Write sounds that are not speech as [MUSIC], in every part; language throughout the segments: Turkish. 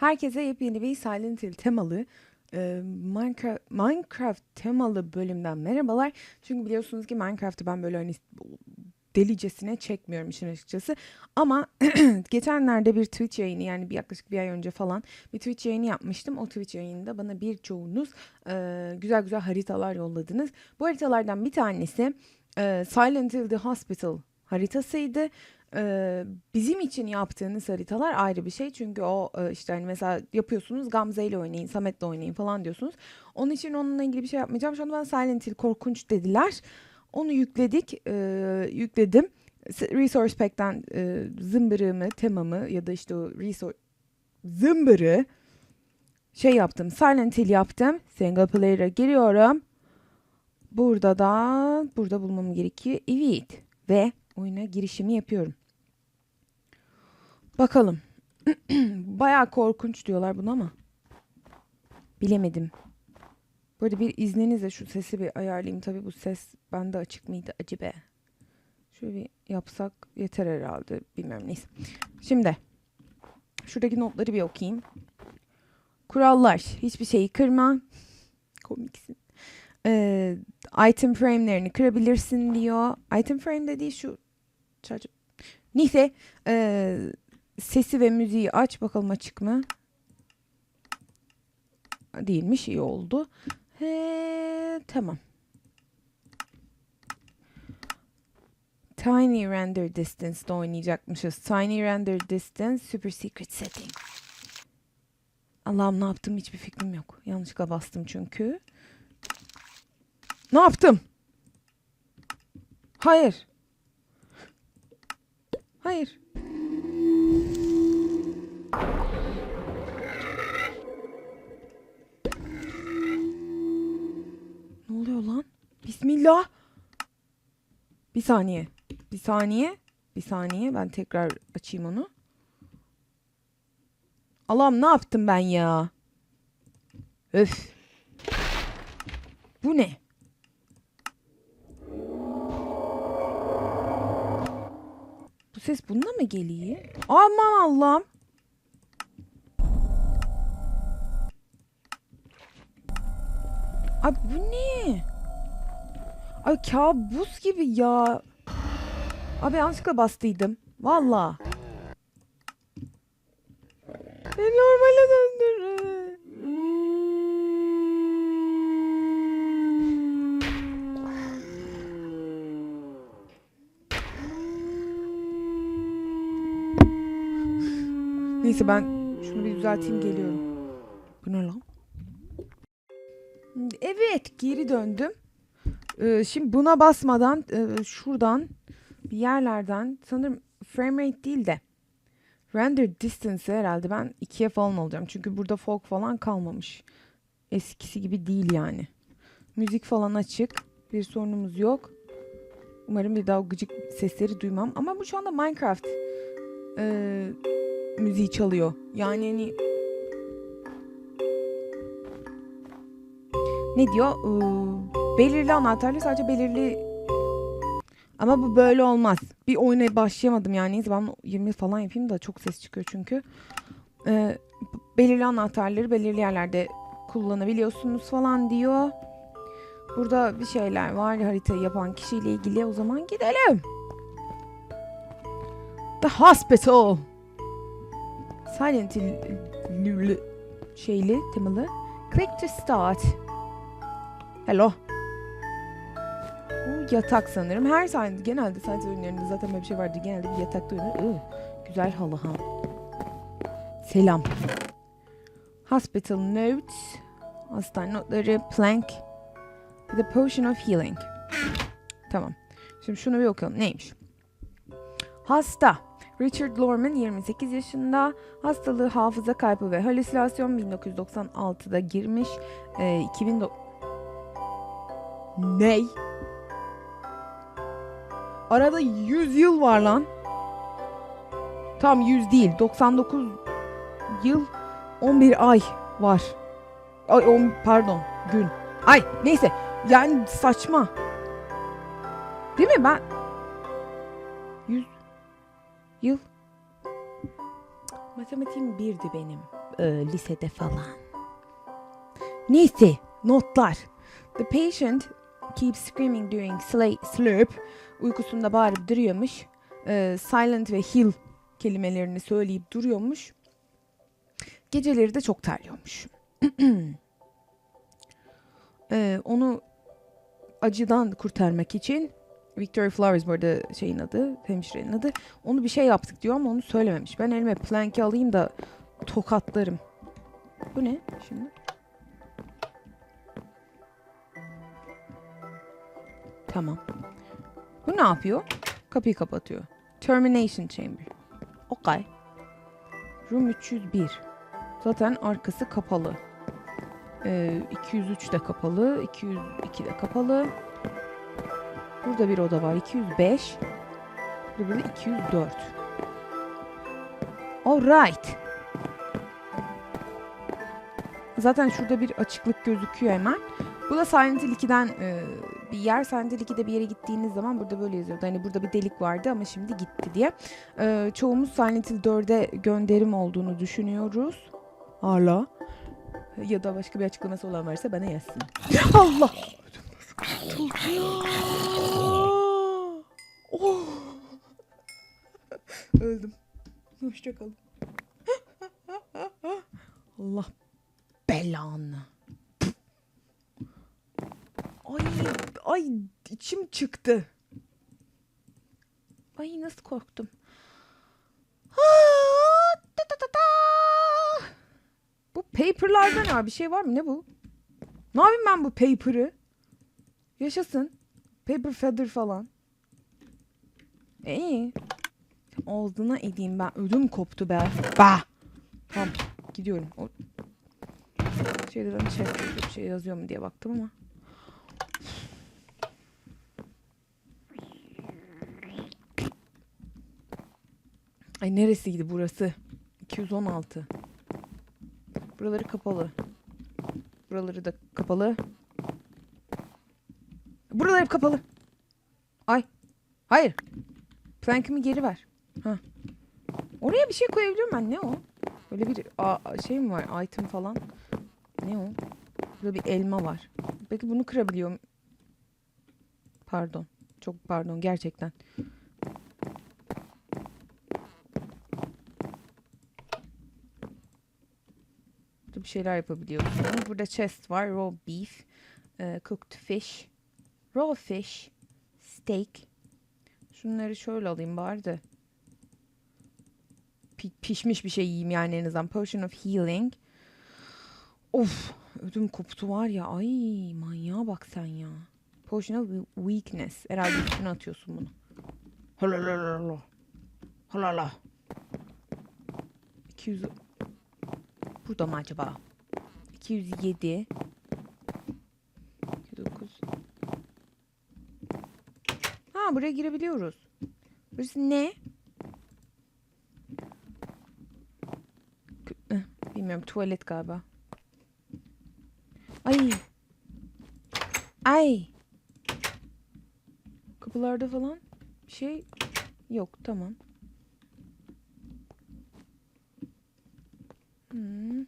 Herkese yepyeni bir Silent Hill temalı e, Minecraft, Minecraft temalı bölümden merhabalar. Çünkü biliyorsunuz ki Minecraft'ı ben böyle hani delicesine çekmiyorum işin açıkçası. Ama [CLEARS THROAT] geçenlerde bir Twitch yayını yani bir yaklaşık bir ay önce falan bir Twitch yayını yapmıştım. O Twitch yayınında bana birçoğunuz e, güzel güzel haritalar yolladınız. Bu haritalardan bir tanesi e, Silent Hill The Hospital haritasıydı. Bizim için yaptığınız haritalar ayrı bir şey. Çünkü o işte hani mesela yapıyorsunuz Gamze ile oynayın, Samet'le oynayın falan diyorsunuz. Onun için onunla ilgili bir şey yapmayacağım. Şu anda bana Silent Hill korkunç dediler. Onu yükledik, yükledim. Resource Pack'ten e, zımbırımı, temamı ya da işte o resource zımbırı şey yaptım. Silent Hill yaptım. Single player'a giriyorum. Burada da burada bulmam gerekiyor. Evet. Ve oyuna girişimi yapıyorum. Bakalım. [CLEARS THROAT] Bayağı korkunç diyorlar buna ama. Bilemedim. Böyle bir izninizle şu sesi bir ayarlayayım. Tabii bu ses bende açık mıydı acaba? Şöyle bir yapsak yeter herhalde. Bilmem neyse. Şimdi şuradaki notları bir okuyayım. Kurallar. Hiçbir şeyi kırma. [LAUGHS] Komiksin. Ee, item frame'lerini kırabilirsin diyor. Item frame dediği şu Neyse ee, sesi ve müziği aç bakalım açık mı? Değilmiş iyi oldu. He, tamam. Tiny Render Distance'da oynayacakmışız. Tiny Render Distance Super Secret Setting. Allah'ım ne yaptım hiçbir fikrim yok. Yanlışlıkla bastım çünkü. Ne yaptım? Hayır. Hayır. Bismillah. Bir saniye. Bir saniye. Bir saniye. Ben tekrar açayım onu. Allah'ım ne yaptım ben ya? Öf. Bu ne? Bu ses bununla mı geliyor? Aman Allah'ım. Abi bu ne? Ay kabus gibi ya. Abi yanlışlıkla bastıydım. Valla. Beni normale döndürün. Neyse ben şunu bir düzelteyim geliyorum. Bu ne lan? Evet geri döndüm. Ee, şimdi buna basmadan e, şuradan bir yerlerden sanırım frame rate değil de render distance herhalde ben ikiye falan alacağım. Çünkü burada fog falan kalmamış. Eskisi gibi değil yani. Müzik falan açık. Bir sorunumuz yok. Umarım bir daha gıcık sesleri duymam. Ama bu şu anda Minecraft e, müziği çalıyor. Yani hani ne diyor? Ee, belirli anahtarlı sadece belirli ama bu böyle olmaz. Bir oyuna başlayamadım yani. Neyse ben 20 falan yapayım da çok ses çıkıyor çünkü. Ee, belirli anahtarları belirli yerlerde kullanabiliyorsunuz falan diyor. Burada bir şeyler var haritayı yapan kişiyle ilgili. O zaman gidelim. The Hospital. Silent şeyli temalı. Click to start. Hello. Yatak sanırım. Her sahne genelde Hill oyunlarında zaten böyle bir şey vardı. Genelde bir yatakta oynanır. Güzel halı ha. Selam. Hospital notes. Hastane notları. Plank. The potion of healing. Tamam. Şimdi şunu bir okuyalım. Neymiş? Hasta. Richard Lorman 28 yaşında. Hastalığı hafıza kaybı ve halüsinasyon 1996'da girmiş. Ee, 2000 Ney? Arada 100 yıl var lan. Tam 100 değil. 99 yıl 11 ay var. Ay on, pardon gün. Ay neyse. Yani saçma. Değil mi ben 100 yıl Matematiğim birdi benim. e, lisede falan. Neyse notlar. The patient keeps screaming during sla- sleep. Uykusunda bağırıp duruyormuş. E, silent ve heal kelimelerini söyleyip duruyormuş. Geceleri de çok terliyormuş. [CLEARS THROAT] E, onu acıdan kurtarmak için Victoria Flowers bu arada şeyin adı, hemşirenin adı. Onu bir şey yaptık diyor ama onu söylememiş. Ben elime planki alayım da tokatlarım. Bu ne şimdi? Tamam. Bu ne yapıyor? Kapıyı kapatıyor. Termination Chamber. Okay. Room 301. Zaten arkası kapalı. Ee, 203 de kapalı. 202 de kapalı. Burada bir oda var. 205. Burada bir de 204. Alright. Zaten şurada bir açıklık gözüküyor hemen. Bu da Silent Hill 2'den e, bir yer. Hill 2'de bir yere gittiğiniz zaman burada böyle yazıyordu. Hani burada bir delik vardı ama şimdi gitti diye. E, çoğumuz Silent Hill 4'e gönderim olduğunu düşünüyoruz. Hala. Ya da başka bir açıklaması olan varsa bana yazsın. [LAUGHS] Allah! Oh! Öldüm. Hoşçakalın. [LAUGHS] Allah belanı. Ay, ay içim çıktı. Ay nasıl korktum. Bu paper'larda ne var? Bir şey var mı? Ne bu? Ne yapayım ben bu paper'ı? Yaşasın. Paper feather falan. İyi. Ağzına edeyim ben. Ödüm koptu be. Bah. Tamam. Gidiyorum. O... Şeyde ben şey, şey yazıyor mu diye baktım ama. Ay neresiydi burası? 216. Buraları kapalı. Buraları da kapalı. Buralar hep kapalı. Ay. Hayır. Plank'ımı geri ver. Ha. Oraya bir şey koyabiliyorum ben. Ne o? Böyle bir şey mi var? Item falan. Ne o? Burada bir elma var. Peki bunu kırabiliyorum. Pardon. Çok pardon gerçekten. Burada bir şeyler yapabiliyorsunuz. Burada chest var. Raw beef. e, cooked fish. Raw fish. Steak. Şunları şöyle alayım bari de. Pi- pişmiş bir şey yiyeyim yani en azından. Potion of healing. Of. Ödüm koptu var ya. Ay manyağa bak sen ya. Potion of weakness. Herhalde üstüne atıyorsun bunu. Halalala. Halala. 200 Burada mı acaba? 207 209 Ha buraya girebiliyoruz. Burası ne? Eh, Bilmiyorum tuvalet galiba. Ay. Ay. Kapılarda falan bir şey yok tamam. Hmm,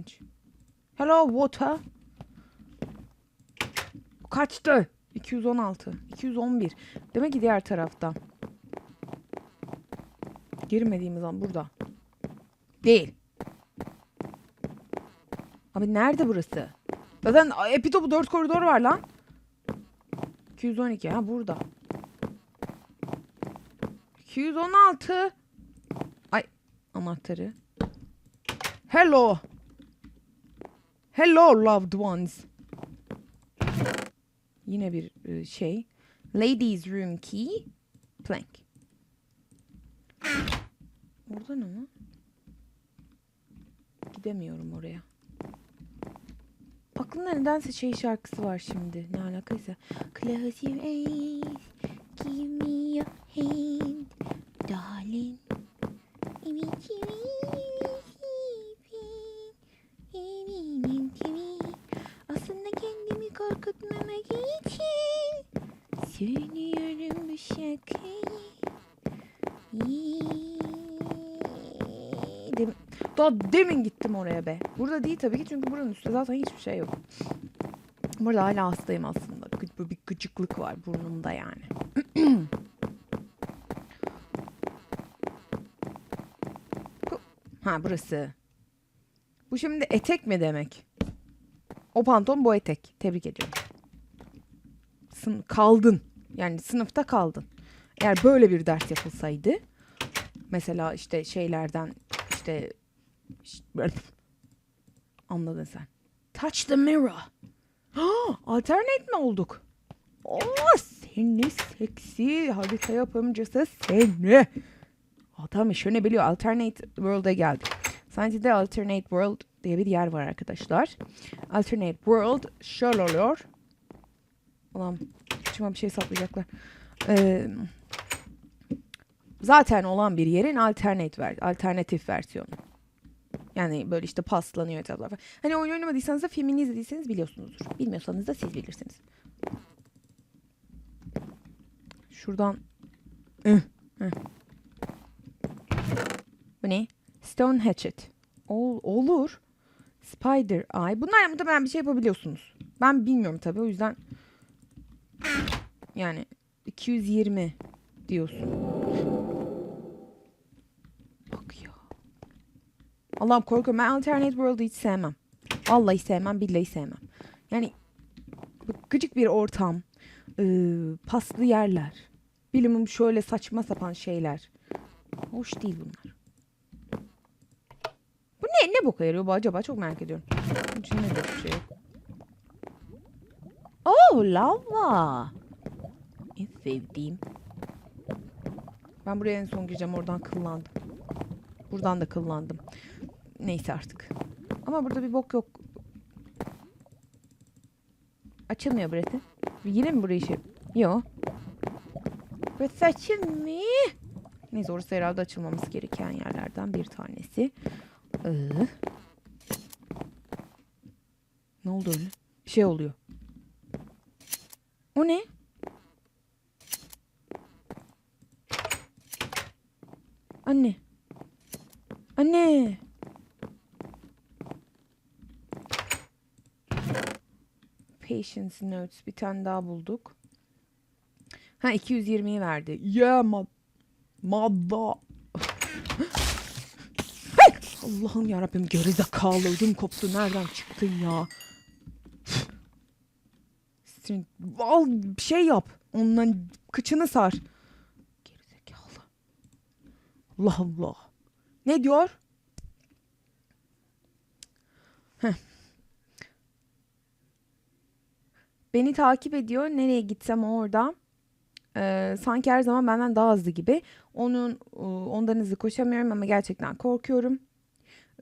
ilginç. Hello water. Kaçtı? 216. 211. Demek ki diğer tarafta. Girmediğimiz an burada. Değil. Abi nerede burası? Zaten epitopu 4 koridor var lan. 212 ha burada. 216. Ay anahtarı. Hello. Hello loved ones. Yine bir e, şey. Ladies room key. Plank. Orada ne var? Gidemiyorum oraya. Aklımda nedense şey şarkısı var şimdi. Ne alakaysa. Close your eyes. Give me your hand. Darling. İmit Aslında kendimi korkutmamak için Söylüyorum bu şarkıyı Dem- Daha demin gittim oraya be. Burada değil tabii ki çünkü buranın üstünde zaten hiçbir şey yok. Burada hala hastayım aslında. Böyle bir gıcıklık var burnumda yani. [CLEARS THROAT] Ha burası. Bu şimdi etek mi demek? O pantolon bu etek. Tebrik ediyorum. Sın kaldın. Yani sınıfta kaldın. Eğer böyle bir ders yapılsaydı mesela işte şeylerden işte anladın sen. Touch the mirror. Ah, Alternate mi olduk? Oo, seni seksi harita yapımcısı seni. Adam işini biliyor. Alternate World'a geldik. Science'de Alternate World diye bir yer var arkadaşlar. Alternate World şöyle oluyor. Ulan içime bir şey saplayacaklar. Ee, zaten olan bir yerin alternate ver, alternatif versiyonu. Yani böyle işte paslanıyor etraflar. Hani oyun oynamadıysanız da filmini izlediyseniz biliyorsunuzdur. Bilmiyorsanız da siz bilirsiniz. Şuradan. Bu ne? Stone Hatchet. Ol, olur. Spider Eye. Bunlar muhtemelen bir şey yapabiliyorsunuz. Ben bilmiyorum tabii o yüzden yani 220 diyorsun. Bak ya. Allah'ım korkuyorum. Ben Alternate World'u hiç sevmem. Vallahi sevmem, billahi sevmem. Yani gıcık bir ortam. ıı, paslı yerler. Bilimim şöyle saçma sapan şeyler. Hoş değil bunlar. Ne? Ne boka yarıyor bu acaba? Çok merak ediyorum. İçinde de bir şey yok. Oh lava. En sevdiğim. Ben buraya en son gireceğim. Oradan kıllandım. Buradan da kıllandım. Neyse artık. Ama burada bir bok yok. Açılmıyor burası. Yine mi burayı şey? Yok. Burası açılmıyor. Neyse orası herhalde açılmaması gereken yerlerden bir tanesi. Ee, ne oldu öyle? Bir şey oluyor. O ne? Anne. Anne. Patience notes bir tane daha bulduk. Ha 220'yi verdi. Yeah ma madda. Allah'ım yarabbim gerizekalı ödüm koptu. Nereden çıktın ya? Al bir şey yap. Ondan kıçını sar. Gerizekalı. Allah Allah. Ne diyor? Beni takip ediyor. Nereye gitsem orada. Ee, sanki her zaman benden daha hızlı gibi. Onun e, ondan hızlı koşamıyorum ama gerçekten korkuyorum.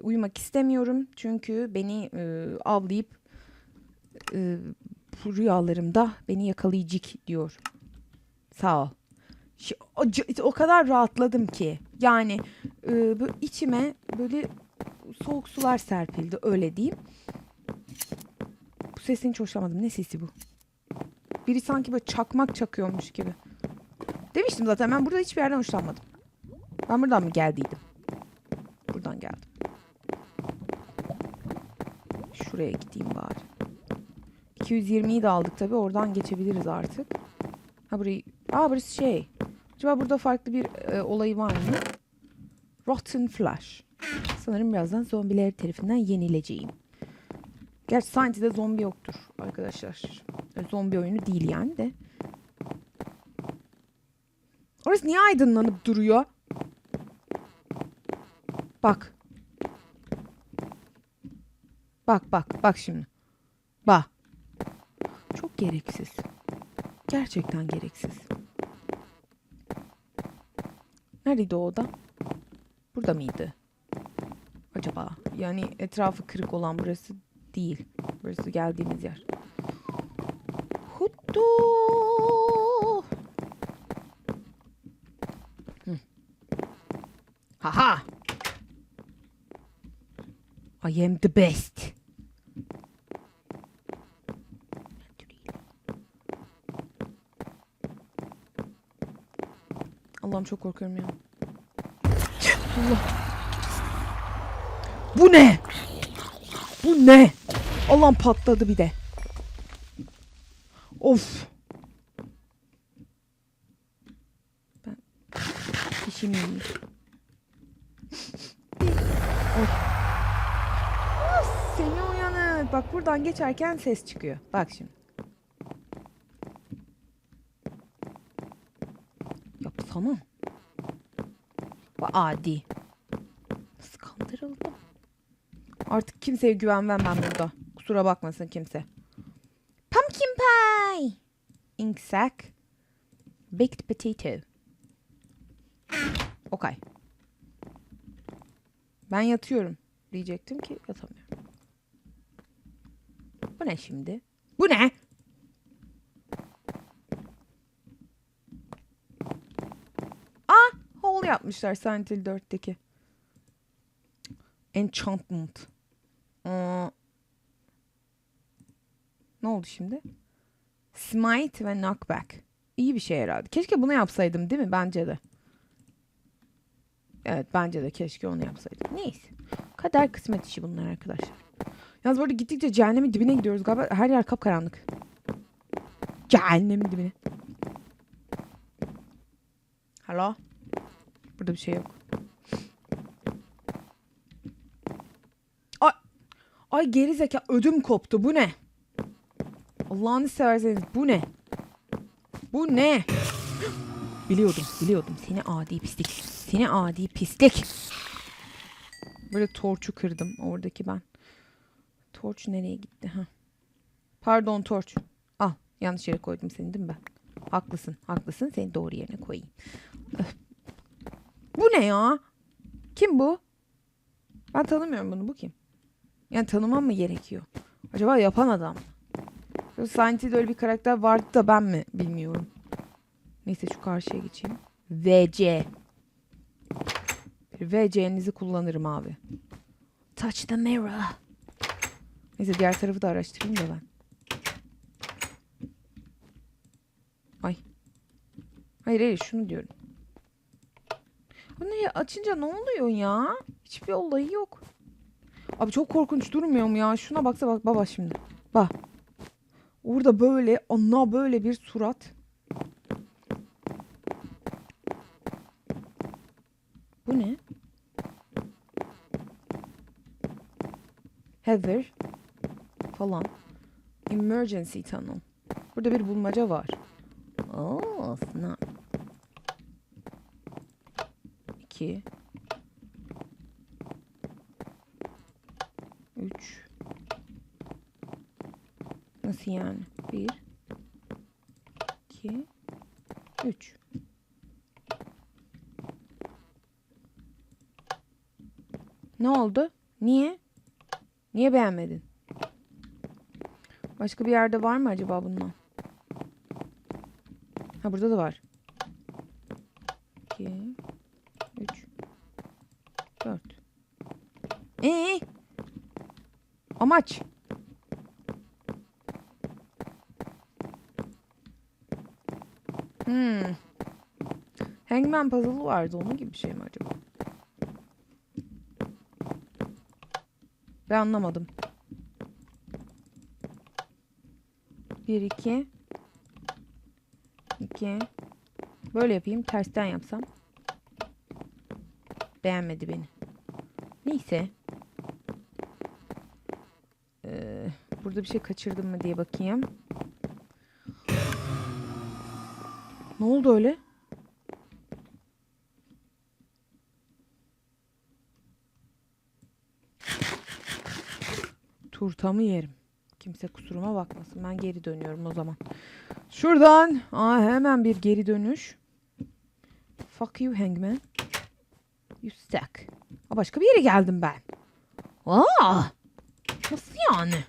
Uyumak istemiyorum çünkü beni e, avlayıp e, rüyalarımda beni yakalayacak diyor. Sağ ol. O, o kadar rahatladım ki. Yani e, böyle içime böyle soğuk sular serpildi öyle diyeyim. Bu sesini hiç hoşlamadım. Ne sesi bu? Biri sanki böyle çakmak çakıyormuş gibi. Demiştim zaten ben burada hiçbir yerden hoşlanmadım. Ben buradan mı geldiydim? Buradan geldim. Şuraya gideyim bari. 220'yi de aldık tabii. Oradan geçebiliriz artık. Ha burayı... Aa burası şey. Acaba burada farklı bir e, olayı var mı? Rotten Flash. Sanırım birazdan zombiler tarafından yenileceğim. Gerçi Science'de zombi yoktur arkadaşlar. E, Zombi oyunu değil yani de. Orası niye aydınlanıp duruyor? Bak. Bak bak bak şimdi. Bak. Çok gereksiz. Gerçekten gereksiz. Neredeydi o oda? Burada mıydı? Acaba? Yani etrafı kırık olan burası değil. Burası geldiğimiz yer. Huttu. Haha. I am the best. Allah'ım çok korkuyorum ya. Allah. Bu ne? Bu ne? Allah'ım patladı bir de. Of. Ben işimi yiyeyim. Of. Of, Seni uyanık. Bak buradan geçerken ses çıkıyor. Bak şimdi. Yapsana. Adi. Nasıl kandırıldım? Artık kimseye güvenmem ben burada. Kusura bakmasın kimse. Pumpkin pie. Ink sack. Baked potato. Okay. Ben yatıyorum diyecektim ki yatamıyorum. Bu ne şimdi? Bu ne? Ah, hole yapmışlar Silent Hill 4'teki. Enchantment. Aa. Ne oldu şimdi? Smite ve knockback. İyi bir şey herhalde. Keşke bunu yapsaydım değil mi? Bence de. Evet bence de keşke onu yapsaydım. Neyse. Kader kısmet işi bunlar arkadaşlar. Yalnız bu arada gittikçe cehennemin dibine gidiyoruz galiba. Her yer kapkaranlık. Cehennemin dibine. Alo? Burada bir şey yok. Ay, ay geri zeka ödüm koptu. Bu ne? Allah'ını severseniz bu ne? Bu ne? biliyordum, biliyordum. Seni adi pislik. Seni adi pislik. Böyle torçu kırdım oradaki ben. Torç nereye gitti? Ha. Pardon torç. Al. Yanlış yere koydum seni değil mi ben? Haklısın. Haklısın. Seni doğru yerine koyayım. Öf. Bu ne ya? Kim bu? Ben tanımıyorum bunu. Bu kim? Yani tanımam mı gerekiyor? Acaba yapan adam mı? Silent öyle bir karakter vardı da ben mi bilmiyorum. Neyse şu karşıya geçeyim. VC. VC'nizi kullanırım abi. Touch the mirror. Neyse diğer tarafı da araştırayım da ben. Ay. Hayır hayır şunu diyorum. Bunu ya açınca ne oluyor ya? Hiçbir olayı yok. Abi çok korkunç durmuyor mu ya? Şuna baksa bak baba şimdi. Bak. Orada böyle ana böyle bir surat. Bu ne? Heather falan. Emergency tunnel. Burada bir bulmaca var. Oo, snap. İki. Üç. Nasıl yani? Bir. iki, Üç. Ne oldu? Niye? Niye beğenmedin? Başka bir yerde var mı acaba bundan? Ha burada da var. 2 3 4 Ee? Amaç. Hmm. Hangman puzzle'ı vardı. Onun gibi bir şey mi acaba? Ben anlamadım. Bir, iki. iki. Böyle yapayım. Tersten yapsam. Beğenmedi beni. Neyse. Burada bir şey kaçırdım mı diye bakayım. Ne oldu öyle? Turtamı yerim. Kimse kusuruma bakmasın. Ben geri dönüyorum o zaman. Şuradan aa, hemen bir geri dönüş. Fuck you hangman. You suck. Aa, başka bir yere geldim ben. Aa! Nasıl yani?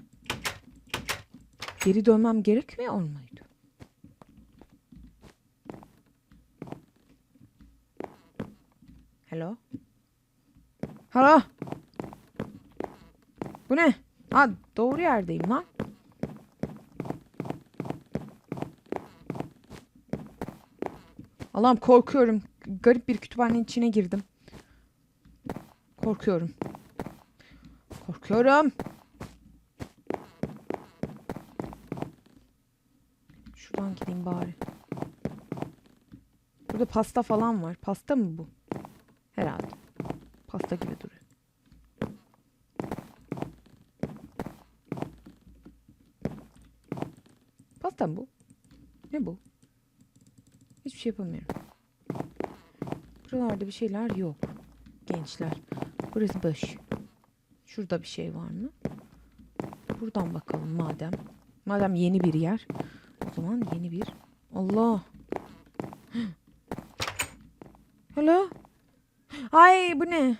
Geri dönmem gerekmiyor muydu? Hello? Hello? Bu ne? Ha doğru yerdeyim lan. Allah'ım korkuyorum. Garip bir kütüphanenin içine girdim. Korkuyorum. Korkuyorum. Şuradan gideyim bari. Burada pasta falan var. Pasta mı bu? Herhalde. Pasta gibi duruyor. Pasta mı bu? Ne bu? Hiçbir şey yapamıyorum. Buralarda bir şeyler yok. Gençler. Burası boş. Şurada bir şey var mı? Buradan bakalım madem. Madem yeni bir yer. O zaman yeni bir. Allah. Hello. Ay bu ne?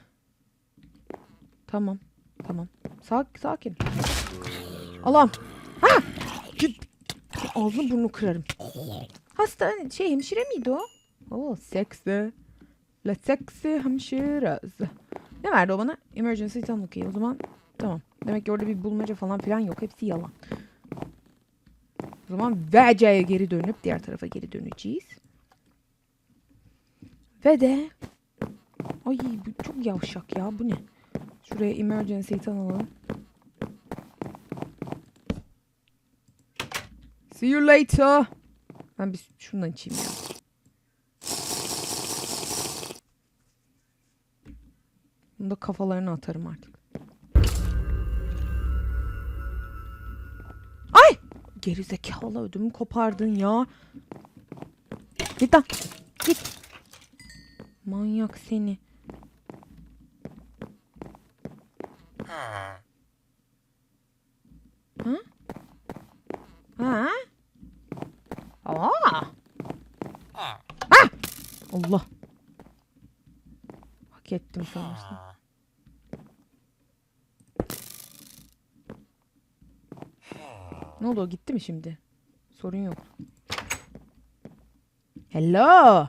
Tamam. Tamam. Sak sakin. Allah'ım. Ha! Git. Ağzını burnunu kırarım. Hasta şey hemşire miydi o? Oo seksi. La seksi hemşirez. Ne verdi o bana? Emergency tanı key. O zaman tamam. Demek ki orada bir bulmaca falan filan yok. Hepsi yalan. O zaman VC'ye geri dönüp diğer tarafa geri döneceğiz. Ve de Ay bu çok yavşak ya. Bu ne? Şuraya emergency tanıyalım. See you later. Ben bir şundan içeyim ya. Bunu da kafalarına atarım artık. Ay! Geri zekalı ödümü kopardın ya. Git lan. Git. Manyak seni. Ha? Ha? Aa! Ah! Allah. Hak ettim sanırsın. Ne oldu gitti mi şimdi? Sorun yok. Hello.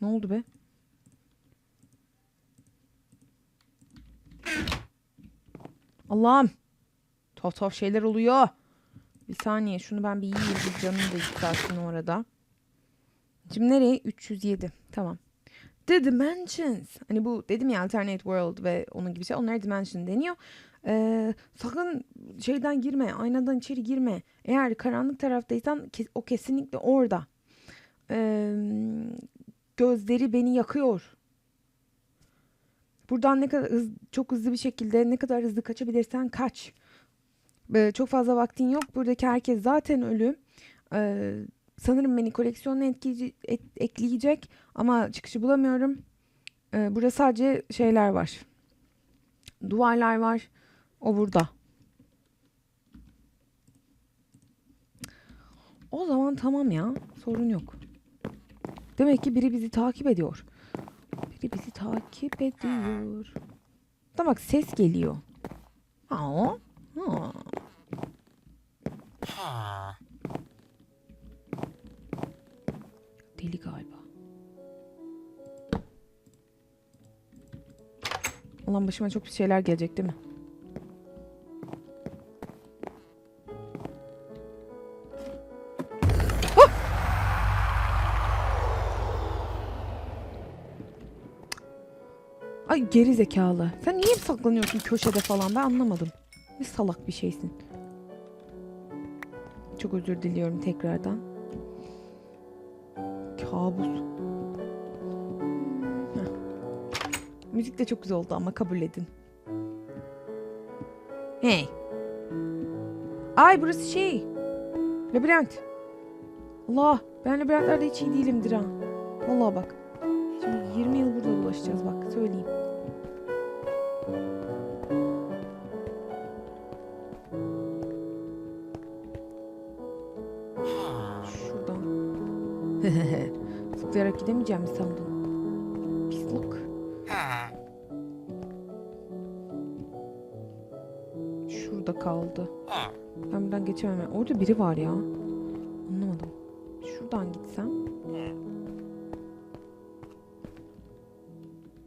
Ne oldu be? Allah'ım. Tuhaf tuhaf şeyler oluyor. Bir saniye şunu ben bir yiyeyim. Canım da yükselsin orada. Şimdi nereye? 307. Tamam. The Dimensions. Hani bu dedim ya Alternate World ve onun gibi şey. Onlara Dimension deniyor. Ee, sakın şeyden girme. Aynadan içeri girme. Eğer karanlık taraftaysan o kesinlikle orada. Ee, gözleri beni yakıyor. Buradan ne kadar hız, çok hızlı bir şekilde ne kadar hızlı kaçabilirsen kaç. Ee, çok fazla vaktin yok. Buradaki herkes zaten ölü. Ee, sanırım beni koleksiyonuna etkileyici- et- ekleyecek ama çıkışı bulamıyorum. Ee, burada sadece şeyler var. Duvarlar var. O burada. O zaman tamam ya. Sorun yok. Demek ki biri bizi takip ediyor. Biri bizi takip ediyor. Da bak ses geliyor. Aa. Ha. Deli galiba. Ulan başıma çok bir şeyler gelecek değil mi? Ay geri zekalı. Sen niye saklanıyorsun köşede falan ben anlamadım. Ne salak bir şeysin. Çok özür diliyorum tekrardan. Kabus. Müzik de çok güzel oldu ama kabul edin. Hey. Ay burası şey. Labirent. Allah ben labirentlerde hiç iyi değilimdir ha. Vallahi bak. Zıplayarak gidemeyeceğim mi sandın? Pislik. Şurada kaldı. Ben buradan geçemem. Orada biri var ya. Anlamadım. Şuradan gitsem.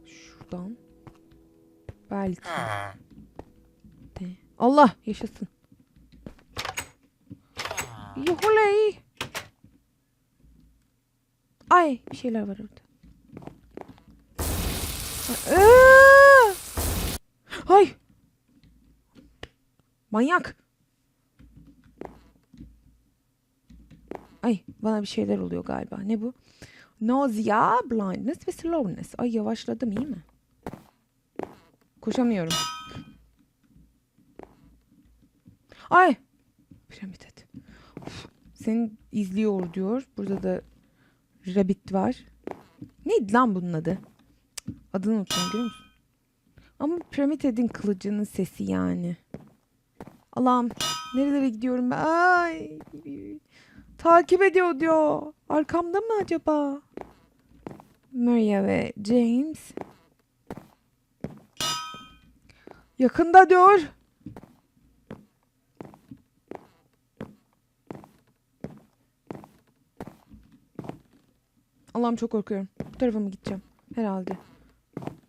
Şuradan. Belki. De. Allah yaşasın. Yuhuley. Ay bir şeyler var orada. Ay. Manyak. Ay bana bir şeyler oluyor galiba. Ne bu? Nausea, blindness ve slowness. Ay yavaşladım iyi mi? Koşamıyorum. Ay. Piramit et. Seni izliyor diyor. Burada da rabbit var. Neydi lan bunun adı? Adını unuttum görüyor musun? Ama piramit edin kılıcının sesi yani. Allah'ım nerelere gidiyorum ben? Ay. Takip ediyor diyor. Arkamda mı acaba? Maria ve James. Yakında diyor. Allah'ım çok korkuyorum. Bu tarafa mı gideceğim? Herhalde.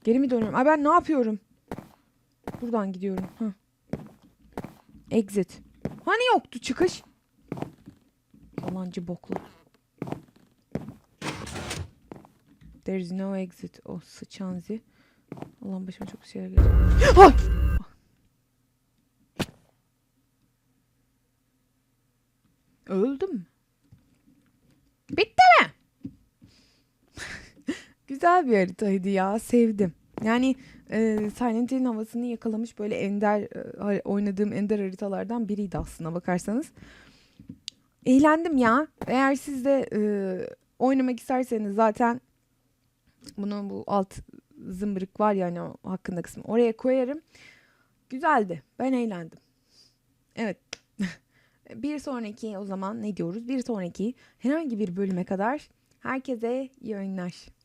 Geri mi dönüyorum? Ay ben ne yapıyorum? Buradan gidiyorum. Hı. Exit. Hani yoktu çıkış? Yalancı boklar. There is no exit. O sıçanzi. Allah'ım başıma çok şeyler geldi. Ay! Öldüm mü? Bitti mi? Güzel bir haritaydı ya. Sevdim. Yani e, Silent Hill'in havasını yakalamış böyle ender e, oynadığım ender haritalardan biriydi aslına bakarsanız. Eğlendim ya. Eğer siz de e, oynamak isterseniz zaten bunu bu alt zımbırık var yani o hakkında kısmı oraya koyarım. Güzeldi. Ben eğlendim. Evet. [LAUGHS] bir sonraki o zaman ne diyoruz? Bir sonraki herhangi bir bölüme kadar herkese iyi oyunlar.